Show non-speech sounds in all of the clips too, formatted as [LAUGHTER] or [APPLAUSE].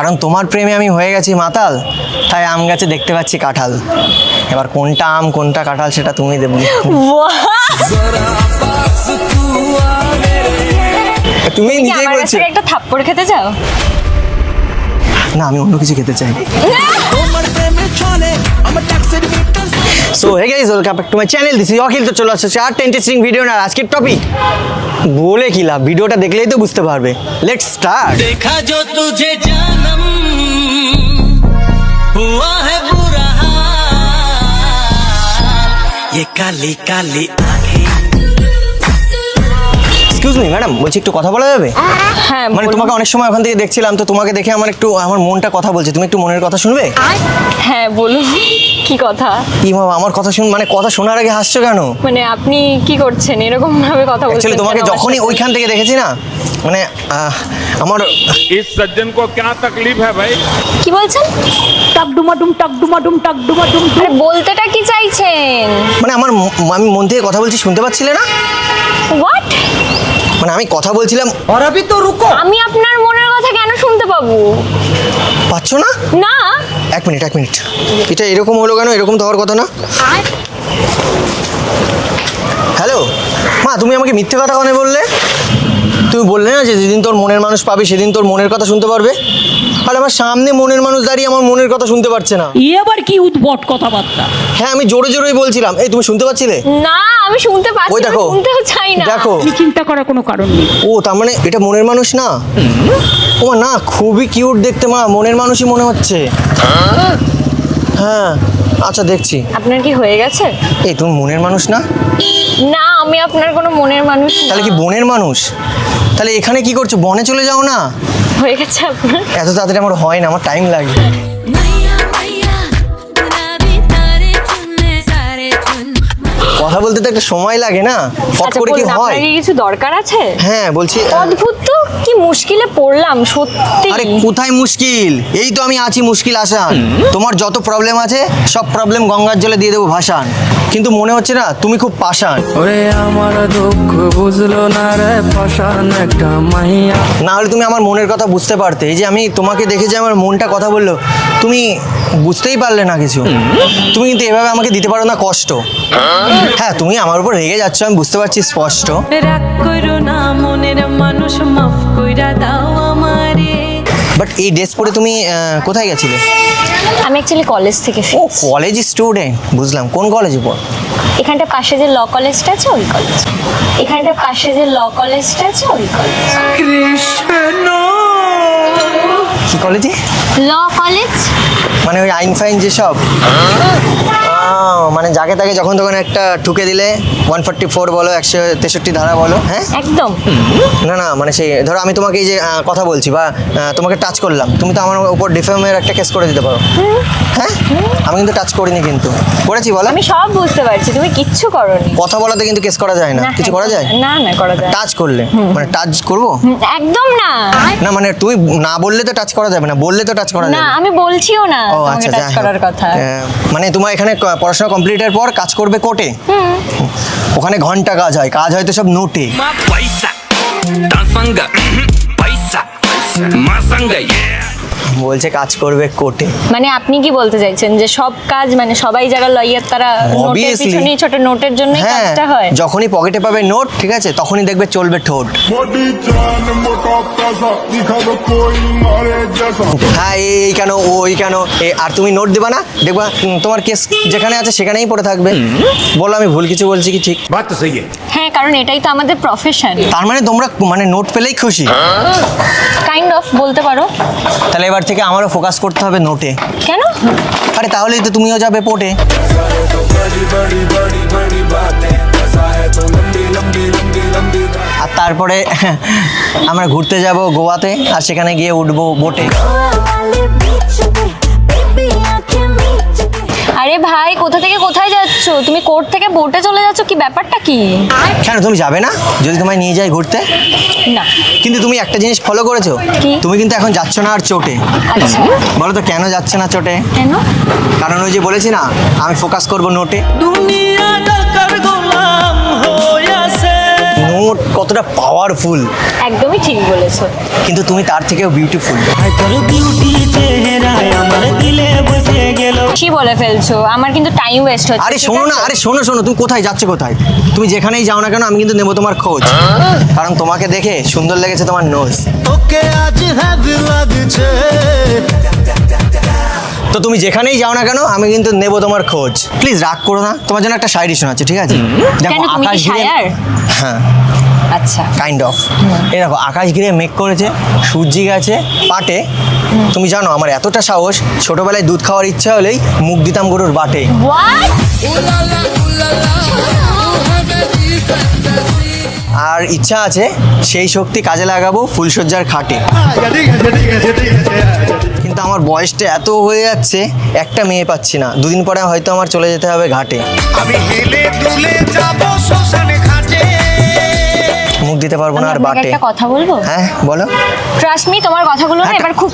কারণ তোমার প্রেমে আমি হয়ে গেছি মাতাল তাই আম গাছে দেখতে পাচ্ছি কাঁঠাল। এবার কোনটা আম কোনটা কাঁঠাল সেটা তুমি দেবে। [LAUGHS] তুমি নিজেই বলছো। একটা থাপ্পড় খেতে চাও? না আমি অন্য কিছু খেতে চাই। [LAUGHS] so hey guys welcome back to my channel this is Akhil তো চলে আসছে আর ইন্টারেস্টিং ভিডিও না আজকের টপিক বলে কি লাভ ভিডিওটা দেখলেই তো বুঝতে পারবে লেটস স্টার্ট देखा जो तुझे जानम हुआ है बुरा हाल ये काली काली आंखें এক্সকিউজ মি ম্যাডাম বলছি একটু কথা বলা যাবে হ্যাঁ মানে বলুন। তোমাকে অনেক সময় ওখান থেকে দেখছিলাম তো তোমাকে দেখে আমার একটু আমার মনটা কথা বলছে তুমি একটু মনের কথা শুনবে হ্যাঁ বলুন কি কথা কি বাবা আমার কথা শুন মানে কথা শোনার আগে হাসছো কেন মানে আপনি কি করছেন এরকম ভাবে কথা বলছেন অ্যাকচুয়ালি তোমাকে কেন আমার যখনই সাথে? ওইখান থেকে দেখেছি না মানে আহ, আমার इस सज्जन को क्या तकलीफ है भाई কি বলছেন টাক ডুমা ডুম টাক ডুমা ডুম টাক ডুমা ডুম ডুম। আরে বলতেটা কি চাইছেন মানে আমার ম- আমি মন থেকে কথা বলছি শুনতে পাচ্ছিলে না হোয়াট মানে আমি কথা বলছিলাম। অরাবি তো রুকো। আমি আপনার মনের কথা কেন শুনতে পাবো? পাচ্ছ না? না। এক মিনিট এক মিনিট। এটা এরকম হলো কেন? এরকম তো হওয়ার কথা না। হ্যালো মা তুমি আমাকে মিথ্যে কথা কেন বললে? তুমি বললে না যে যেদিন তোর মনের মানুষ পাবে সেদিন তোর মনের কথা শুনতে পারবে? আর আমার সামনে মনের মানুষ দাঁড়িয়ে আমার মনের কথা শুনতে পারছে না। এ আবার কি উদ্ভট কথাবার্তা? হ্যাঁ আমি জোরে জোরেই বলছিলাম। এই তুমি শুনতে পাচ্ছিলে? না আমি শুনতে পাচ্ছি ওই দেখো শুনতেও চাই না। দেখো। তুমি চিন্তা করার কোনো কারণ নেই। ও তার মানে এটা মনের মানুষ না? ও না খুবই কিউট দেখতে মা মনের মানুষই মনে হচ্ছে। হ্যাঁ আচ্ছা দেখছি। আপনার কি হয়ে গেছে? এই তুমি মনের মানুষ না? না আমি আপনার কোনো মনের মানুষ না। তাহলে কি বনের মানুষ? তাহলে এখানে কি করছ? বনে চলে যাও না। হয়ে গেছে আপনার। এত তাড়াতাড়ি আমার হয় না আমার টাইম লাগে। কথা বলতে তো একটা সময় লাগে না। ফট আচ্ছা করে কি হয়? আপনার কিছু দরকার আছে? হ্যাঁ বলছি অদ্ভুত তো কি মুশকিলে পড়লাম সত্যি। আরে কোথায় মুশকিল? এই তো আমি আছি মুশকিল আসান। তোমার যত প্রবলেম আছে সব প্রবলেম গঙ্গার জলে দিয়ে দেবো ভাসান। কিন্তু মনে হচ্ছে না তুমি খুব পাষাণ। ওরে আমার দুঃখ বুঝলো না রে পাশান একটা মাইয়া। না হলে তুমি আমার মনের কথা বুঝতে পারতে। এই যে আমি তোমাকে দেখে যে আমার মনটা কথা বলল তুমি বুঝতেই পারলে না কিছু। তুমি কিন্তু এভাবে আমাকে দিতে পারো না কষ্ট। হ্যাঁ তুমি আমার উপর রেগে যাচ্ছ আমি বুঝতে পারছি স্পষ্ট। রাগ করো না মনের মানুষ মাফ কইরা দাও আমারে। বাট এই ড্রেস পরে তুমি কোথায় গেছিলে? আমি অ্যাকচুয়ালি কলেজ থেকে ও কলেজ স্টুডেন্ট বুঝলাম। কোন কলেজে পড়? এখানটা পাশে যে ল কলেজটা আছে ওই কলেজ এখানটা পাশে যে ল কলেজটা আছে ওই কলেজ কি কলেজে ল কলেজ মানে ওই আইন ফাইন যেসব আহ, মানে যাকে তাকে যখন তখন একটা ঠুকে দিলে ওয়ান ফোর্টি ফোর বলো একশো তেষট্টি ধারা বলো হ্যাঁ? একদম। না না মানে সেই ধরো আমি তোমাকে এই যে কথা বলছি বা তোমাকে টাচ করলাম তুমি তো আমার উপর ডিফেমের একটা কেস করে দিতে পারো। হ্যাঁ? আমি কিন্তু টাচ করিনি কিন্তু। করেছি বলো। আমি সব বুঝতে পারছি তুমি কিচ্ছু করনি। কথা বলাতে কিন্তু কেস করা যায় না। কিছু করা যায়? না না করা যায়। টাচ করলে। মানে টাচ করব? একদম না। না মানে তুমি না বললে তো টাচ করা যাবে না বললে তো টাচ করা যাবে না। আমি বলছিও না ও আচ্ছা টাচ করার কথা। হ্যাঁ, মানে তোমার এখানে পড়াশোনা কমপ্লিটের পর কাজ করবে কোর্টে? ওখানে ঘণ্টা কাজ হয় কাজ হয়তো সব নোটে। पैसा বলছে কাজ করবে কোর্টে। মানে আপনি কি বলতে চাইছেন যে সব কাজ মানে সবাই যারা লয়ার তারা নোটের পিছনে ছোট নোটের জন্য হ্যাঁ, কাজটা হয়? যখনই পকেটে পাবে নোট ঠিক আছে তখনই দেখবে চলবে ঠোঁট। হ্যাঁ এই কেন ওই কেন আর তুমি নোট দেবা না? দেখবা তোমার কেস যেখানে আছে সেখানেই পড়ে থাকবে। বলো আমি ভুল কিছু বলছি কি ঠিক? হ্যাঁ কারণ এটাই তো আমাদের প্রফেশন তার মানে তোমরা মানে নোট পেলেই খুশি। কাইন্ড অফ বলতে পারো। তাহলে এবার থেকে আমারও ফোকাস করতে হবে নোটে কেন? আরে তাহলেই তো তুমিও যাবে পোটে আর তারপরে আমরা ঘুরতে যাব গোয়াতে আর সেখানে গিয়ে উঠবো বোটে আরে ভাই কোথা থেকে কোথায় যাচ্ছ? তুমি কোর্ট থেকে বোটে চলে যাচ্ছ কি ব্যাপারটা কি? কেন তুমি যাবে না? যদি তোমায় নিয়ে যাই ঘুরতে? না। কিন্তু তুমি একটা জিনিস ফলো করেছ। তুমি কিন্তু এখন যাচ্ছ না আর চোটে। আচ্ছা। বলো তো কেন যাচ্ছে না চোটে? কেন? কারণ ওই যে বলেছি না আমি ফোকাস করব নোটে নোট কতটা পাওয়ারফুল একদমই ঠিক বলেছ। কিন্তু তুমি তার থেকেও বিউটিফুল বিউটি চেহারা আমার দিলে বসে বেশি বলে ফেলছো। আমার কিন্তু টাইম ওয়েস্ট হচ্ছে। আরে শোনো না আরে শোনো শোনো তুমি কোথায়? যাচ্ছ কোথায়? তুমি যেখানেই যাও না কেন আমি কিন্তু নেব তোমার খোঁজ। কারণ তোমাকে দেখে সুন্দর লেগেছে তোমার নোজ ওকে আজ হ্যাদ লাগছে। তো তুমি যেখানেই যাও না কেন আমি কিন্তু নেব তোমার খোঁজ। প্লিজ রাগ করো না তোমার জন্য একটা শায়রি শোনাচ্ছি ঠিক আছে? দেখো ঘিরে হ্যাঁ। আচ্ছা। কাইন্ড অফ এই দেখো আকাশ ঘিরে মেঘ করেছে সূর্যি গেছে পাটে। তুমি জানো আমার এতটা সাহস ছোটবেলায় দুধ খাওয়ার ইচ্ছা হলেই মুখ দিতাম গরুর বাটে। আর ইচ্ছা আছে সেই শক্তি কাজে লাগাবো ফুলসজ্জার খাটে। কিন্তু আমার বয়সটা এত হয়ে যাচ্ছে একটা মেয়ে পাচ্ছি না। দুদিন পরে হয়তো আমার চলে যেতে হবে ঘাটে। আমি হেলে দুলে যাব শ্মশানে দিতে পারব না আর বাটে। একটা কথা বলব? হ্যাঁ বলো। ট্রাস্ট মি তোমার কথাগুলো না এবার খুব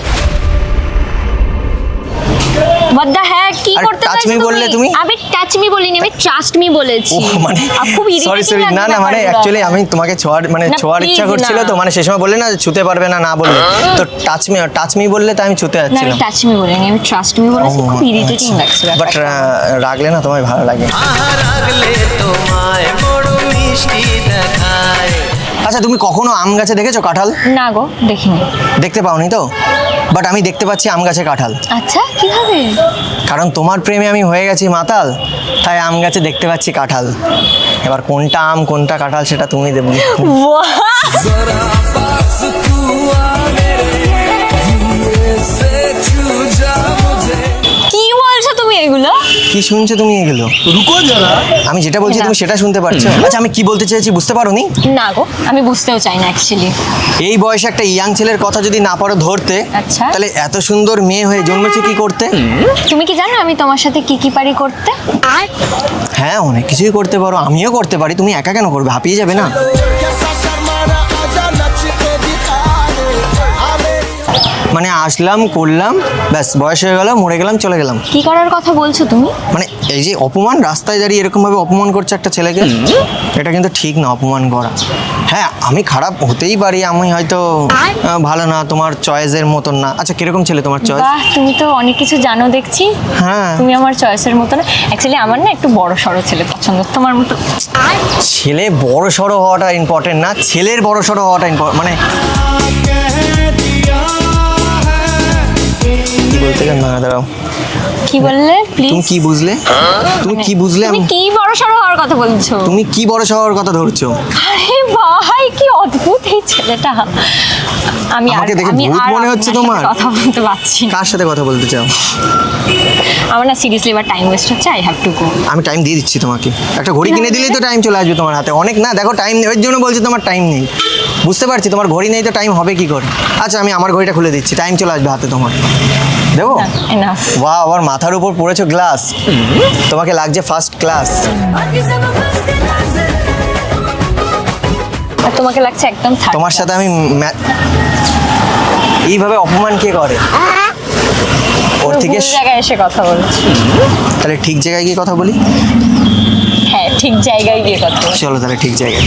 What the heck? কি করতে touch চাইছো me বললে তুমি? আমি টাচ মি বলিনি আমি ট্রাস্ট মি বলেছি। ও মানে খুব সরি সরি না না মানে অ্যাকচুয়ালি আমি তোমাকে ছোঁয়ার মানে ছোঁয়ার ইচ্ছা করছিল তো মানে সেই সময় বললে না ছুতে পারবে না না বললে। তো টাচ মি টাচ মি বললে তো আমি ছুতে না টাচ মি বলিনি আমি ট্রাস্ট মি বলেছি খুব ইরিটেটিং লাগছে বাট। রাগলে না তোমায় ভালো লাগে? আহার আগলে তোমায় বড় মিষ্টি দেখায়। আচ্ছা তুমি কখনো আম গাছে দেখেছ কাঁঠাল? না গো দেখিনি। দেখতে পাওনি তো? বাট আমি দেখতে পাচ্ছি আম গাছে কাঁঠাল। আচ্ছা কীভাবে? কারণ তোমার প্রেমে আমি হয়ে গেছি মাতাল তাই আম গাছে দেখতে পাচ্ছি কাঁঠাল। এবার কোনটা আম কোনটা কাঁঠাল সেটা তুমি দেবে। [LAUGHS] কি শুনছো তুমি এগুলো? রুকো যারা। আমি যেটা বলছি তুমি সেটা শুনতে পারছ। আচ্ছা আমি কি বলতে চাইছি বুঝতে পারো নি না গো আমি বুঝতেও চাই না অ্যাকচুয়ালি এই বয়সে একটা ইয়াং ছেলের কথা যদি না পারো ধরতে আচ্ছা। তাহলে এত সুন্দর মেয়ে হয়ে জন্মেছে কি করতে? তুমি কি জানো আমি তোমার সাথে কি কি পারি করতে? হ্যাঁ অনেক কিছুই করতে পারো। আমিও করতে পারি। তুমি একা কেন করবে? হাঁপিয়ে যাবে না? মানে আসলাম করলাম ব্যাস বয়স হয়ে গেল মরে গেলাম চলে গেলাম। কি করার কথা বলছো তুমি? মানে এই যে অপমান রাস্তায় দাঁড়িয়ে এরকম ভাবে অপমান করছে একটা ছেলেকে এটা কিন্তু ঠিক না অপমান করা। হ্যাঁ আমি খারাপ হতেই পারি আমি হয়তো ভালো না তোমার চয়েসের মতন না। আচ্ছা কীরকম ছেলে তোমার চয়েস? বাহ তুমি তো অনেক কিছু জানো দেখছি। হ্যাঁ। তুমি আমার চয়েসের মতো না অ্যাকচুয়ালি আমার না একটু বড় সড়ো ছেলে পছন্দ তোমার মতো। ছেলে বড় সড়ো হওয়াটা ইম্পর্টেন্ট না ছেলের বড় সড়ো হওয়াটা ইম্পর্টেন্ট মানে বলতে গেলে না দাঁড়াও। কি বললে? প্লিজ তুমি কি বুঝলে? তুমি কি বুঝলে তুমি আমি কি বড় সড়ো হওয়ার কথা বলছো? তুমি কি বড় সড়োর কথা ধরছো? আরে ভাই কি অদ্ভুত এই ছেলেটা। আমি আমাকে দেখে ভূত মনে হচ্ছে তোমার? কথা বলতে পারছি কার সাথে কথা বলতে চাও? আমার না সিরিয়াসলি এবার টাইম ওয়েস্ট হচ্ছে আই হ্যাভ টু গো আমি টাইম দিয়ে দিচ্ছি তোমাকে। একটা ঘড়ি কিনে দিলেই তো টাইম চলে আসবে তোমার হাতে। অনেক না দেখো টাইম নেই। ওই জন্য বলছি তোমার টাইম নেই। বুঝতে পারছি তোমার ঘড়ি নেই তো টাইম হবে কি করে? আচ্ছা আমি আমার ঘড়িটা খুলে দিচ্ছি। টাইম চলে আসবে হাতে তোমার। দেবো? এনাফ বা আবার মাথার উপর পড়েছো গ্লাস তোমাকে লাগছে ফার্স্ট ক্লাস আর তোমাকে লাগছে একদম তোমার সাথে আমি এইভাবে অপমান কে করে? ওর থেকে জায়গায় এসে কথা বলছি। তাহলে ঠিক জায়গায় গিয়ে কথা বলি? হ্যাঁ ঠিক জায়গায় গিয়ে কথা চলো তাহলে ঠিক জায়গায়।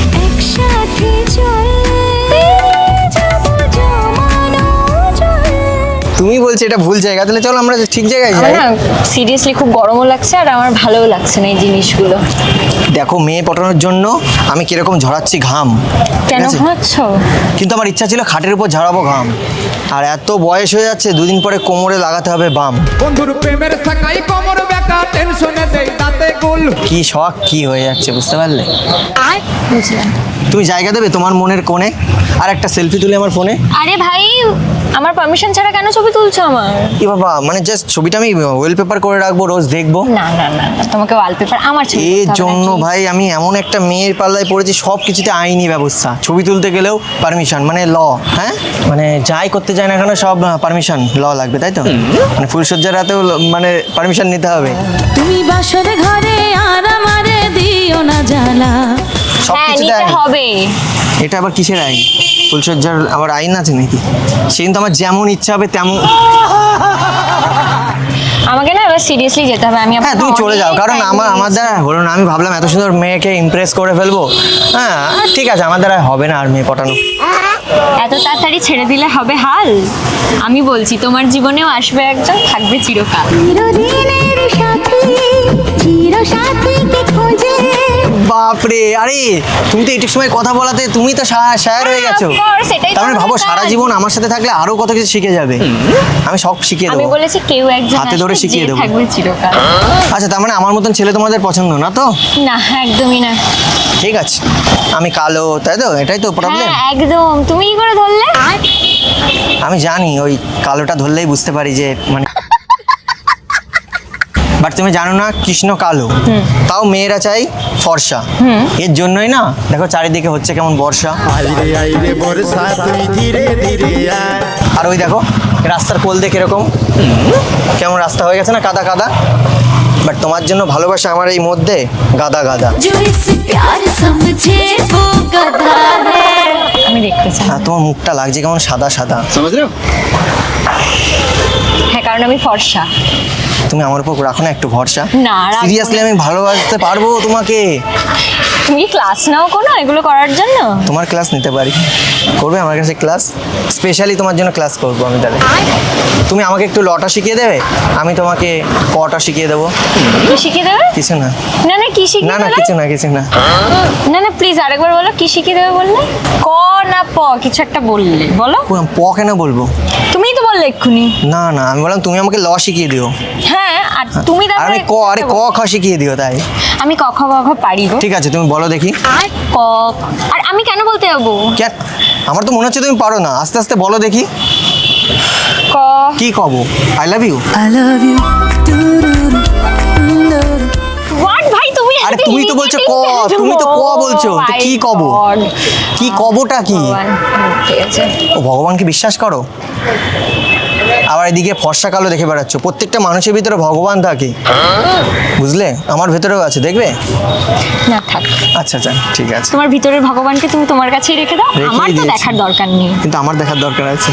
তুমি বলছো এটা ভুল জায়গা তাহলে চলো আমরা ঠিক জায়গায় যাই। না সিরিয়াসলি খুব গরমও লাগছে আর আমার ভালোও লাগছে না এই জিনিসগুলো। দেখো মেয়ে পটানোর জন্য আমি কীরকম ঝরাচ্ছি ঘাম কেন আছে? কিন্তু আমার ইচ্ছা ছিল খাটের উপর ঝরাবো ঘাম। আর এত বয়স হয়ে যাচ্ছে দুদিন পরে কোমরে লাগাতে হবে বাম। বন্ধুর প্রেমের সাকাই কোমর বেকা টেনশনে দেই তাতে গোল। কি শখ কি হয়ে যাচ্ছে বুঝতে পারলে? আয় বুঝলাম। তুমি জায়গা দেবে তোমার মনের কোণে? আর একটা সেলফি তুলে আমার ফোনে? আরে ভাই আমার পারমিশন ছাড়া কেন ছবি তুলছো আমার? কি বাবা মানে জাস্ট ছবিটা আমি ওয়েলপেপার করে রাখব রোজ দেখব? না না না তোমাকে ওয়ালপেপার আমার ছবি এর জন্য ভাই আমি এমন একটা মেয়ের পাল্লায় পড়েছি সব কিছুতে আইনি ব্যবস্থা। ছবি তুলতে গেলেও পারমিশন মানে ল হ্যাঁ? মানে যাই করতে চায় না কেন সব পারমিশন ল লাগবে তাই তো? মানে ফুলসজ্জার রাতেও মানে পারমিশন নিতে হবে। তুমি বাসর ঘরে আর আমারে দিও না জ্বালা। সব হ্যাঁ আইন। হবে। এটা আবার কিসের আইন? ফুলসজ্জার আবার আইন আছে নাকি? সে কিন্তু আমার যেমন ইচ্ছা হবে তেমন আমাকে না এবার সিরিয়াসলি যেতে হবে আমি হ্যাঁ তুমি চলে যাও কারণ আমার আমার দ্বারা হলো না আমি ভাবলাম এত সুন্দর মেয়েকে ইমপ্রেস করে ফেলব। হ্যাঁ ঠিক আছে আমার দ্বারা হবে না আর মেয়ে পটানো। এত তাড়াতাড়ি ছেড়ে দিলে হবে হাল? আমি বলছি তোমার জীবনেও আসবে একজন থাকবে চিরকাল। চিরদিনের সাথী চির বাপরে আরে তুমি তো এইটুক সময় কথা বলাতে তুমি তো শায়ার হয়ে গেছো। Of course, এটাই তো তার মানে ভাবো সারা জীবন আমার সাথে থাকলে আরও কত কিছু শিখে যাবে। আমি সব শিখিয়ে আমি দেবো। বলেছি কেউ একজন হাতে ধরে শিখিয়ে দেবো। থাকবে চিরকাল। আচ্ছা তার মানে আমার মতন ছেলে তোমাদের পছন্দ না তো? না একদমই না। ঠিক আছে। আমি কালো তাই তো? এটাই তো প্রবলেম হ্যাঁ একদম। তুমি কি করে ধরলে? আমি জানি ওই কালোটা ধরলেই বুঝতে পারি যে মানে বাট তুমি জানো না কৃষ্ণ কালো। তাও মেয়েরা চাই ফর্সা। এর জন্যই না দেখো চারিদিকে হচ্ছে কেমন বর্ষা। আর ওই দেখো রাস্তার কোল দেখে এরকম কেমন রাস্তা হয়ে গেছে না কাদা কাদা। বাট তোমার জন্য ভালোবাসা আমার এই মধ্যে গাদা গাদা। আমি দেখতে চাই। আর তোমার মুখটা লাগছে কেমন সাদা সাদা। হ্যাঁ কারণ আমি ফর্সা। তুমি আমার উপর রাখো না একটু ভরসা। না, সিরিয়াসলি আমি ভালোবাসতে পারব তোমাকে। তুমি ক্লাস নাও কোনো এগুলো করার জন্য? তোমার ক্লাস নিতে পারি। করবে আমার কাছে ক্লাস স্পেশালি তোমার জন্য ক্লাস করব আমি তাহলে। তুমি আমাকে একটু লটা শিখিয়ে দেবে? আমি তোমাকে কটা শিখিয়ে দেবো? কি শিখিয়ে দেবে? কিছু না। না না কি শিখিয়ে না না কিছু না কিছু না। না না প্লিজ আরেকবার বলো কি শিখিয়ে দেবে বললে? ক না প কিছু একটা বললে বলো। প কেন বলব? তুমিই তো বললে এক্ষুনি। না না আমি বললাম তুমি আমাকে ল শিখিয়ে দিও। হ্যাঁ আর তুমি আর আমি ক আরে ক খ শিখিয়ে দিও তাই। আমি ক খ গ ঘ পারি ঠিক আছে তুমি বলো। দেখি। আর ক? আর আমি কেন বলতে যাব? ক্যাট আমার তো মনে হচ্ছে তুমি পারো না। আস্তে আস্তে বলো দেখি। ক? কি কব? I love you I love you what ভাই তুমি আরে তুমি তো বলছো ক তুমি তো ক? বলছো। তো কি কব. কি কবটা কি? ঠিক আছে। ও ভগবানকে বিশ্বাস করো? আবার এদিকে ফর্সা কালো দেখে বেড়াচ্ছ। প্রত্যেকটা মানুষের ভিতরে ভগবান থাকে। বুঝলে? আমার ভেতরেও আছে দেখবে? না থাক। আচ্ছা আচ্ছা ঠিক আছে। তোমার ভিতরের ভগবানকে তুমি তোমার কাছেই রেখে দাও রেখেই আমার তো দিয়েছি। দেখার দরকার নেই। কিন্তু আমার দেখার দরকার আছে।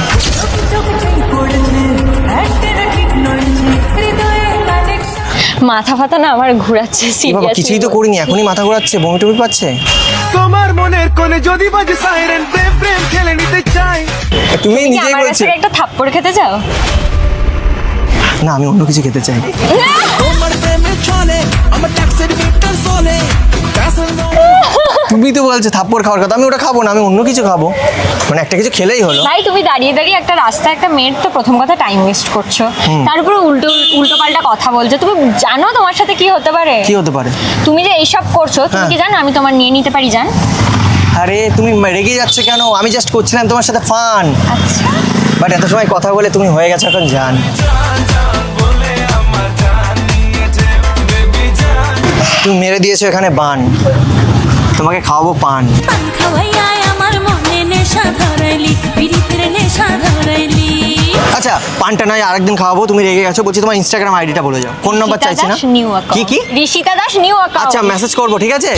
মাথা ফাতা না আমার ঘোরাচ্ছে এ বাবা সিরিয়াসলি কিছুই তো করিনি এখনই মাথা ঘোরাচ্ছে বমি টমি পাচ্ছে? তোমার মনের কোণে যদি বাজে সাইরেন প্রেম প্রেম খেলে নিতে চাই। তুমি নিজেই আমার বলছো একটা থাপ্পড় খেতে চাও? না আমি অন্য কিছু খেতে চাই। তুমি তো বলছো থাপ্পড় খাওয়ার কথা আমি ওটা খাব না আমি অন্য কিছু খাব। মানে একটা কিছু খেলেই হলো। ভাই তুমি দাঁড়িয়ে দাঁড়িয়ে একটা রাস্তায় একটা মেয়ের তো প্রথম কথা টাইম ওয়েস্ট করছ। তার উপরে উল্টো উল্টো পাল্টা কথা বলছো। তুমি জানো তোমার সাথে কি হতে পারে? কি হতে পারে? তুমি যে এইসব করছ তুমি হ্যাঁ। কি জানো? আমি তোমার নিয়ে নিতে পারি জান? আরে তুমি রেগে যাচ্ছ কেন? আমি জাস্ট করছিলাম তোমার সাথে ফান আচ্ছা। বাট এত সময় কথা বলে তুমি হয়ে গেছো এখন জান। তুমি মেরে দিয়েছ এখানে বান। তোমাকে খাওয়াবো পান। মনে আচ্ছা পানটা নয় আরেকদিন খাওয়াবো তুমি রেগে গেছো বলছি তোমার ইনস্টাগ্রাম আইডিটা বলে যাও। কোন নাম্বার চাইছি না? নিউ কি কি? ঋষিতা দাস নিউ আচ্ছা মেসেজ করব ঠিক আছে?